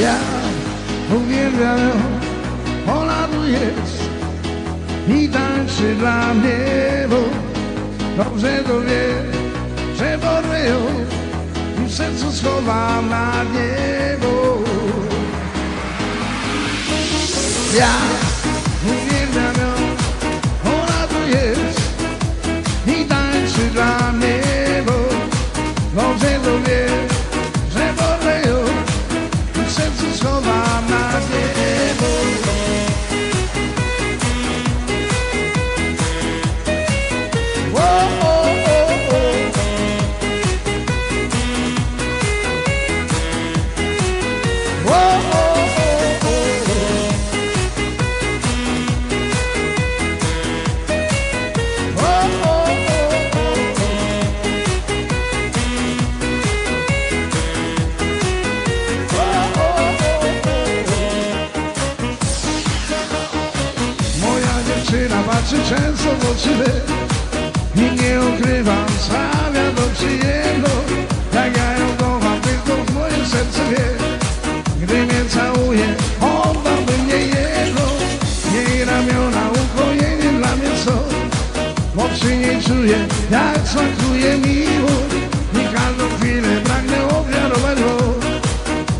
Ja uwielbiam ją, ona tu jest i tańczy dla mnie, bo dobrze to wie, że porwę ją i w sercu schowam na niebo. Ja uwielbiam patrzy często w oczy i nie ukrywam, sprawia to przyjemność Jak ja ją kocham, tylko w moim sercu wie. Gdy mnie całuje, oddałbym mnie jego Jej ramiona ukojenie dla mnie są. Bo przy niej czuję, jak smakuje miłość I każdą chwilę pragnę ofiarować los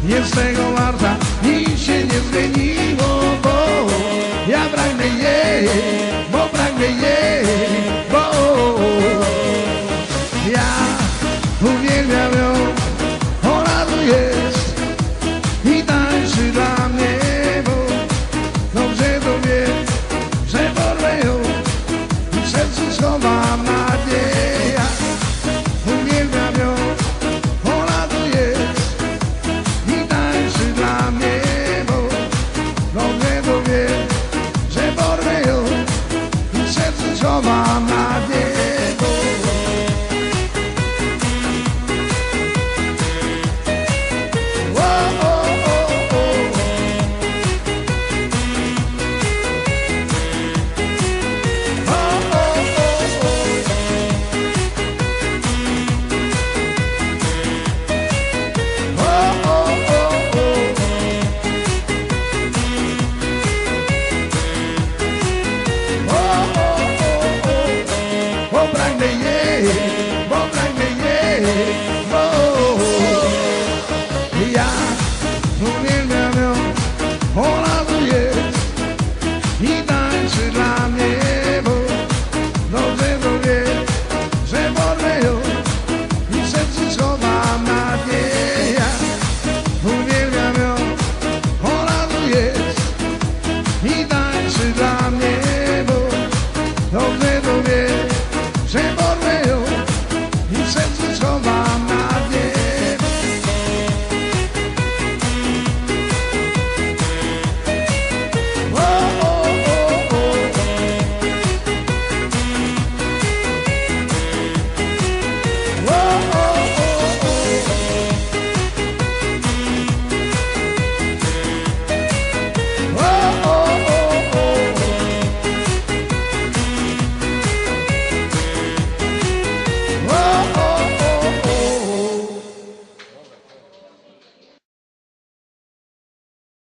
Jest tego warta, nic się nie zmieniło Bo ja pragnę jej, nie, bo ja uwielbiam ją, ona tu jest i dla mnie, bo dobrze to wiem, że porwę ją i sercu i tańczy dla mnie, bo dobrze to że porwę ją i serce schowam na dnie. Ja uwielbiam ją,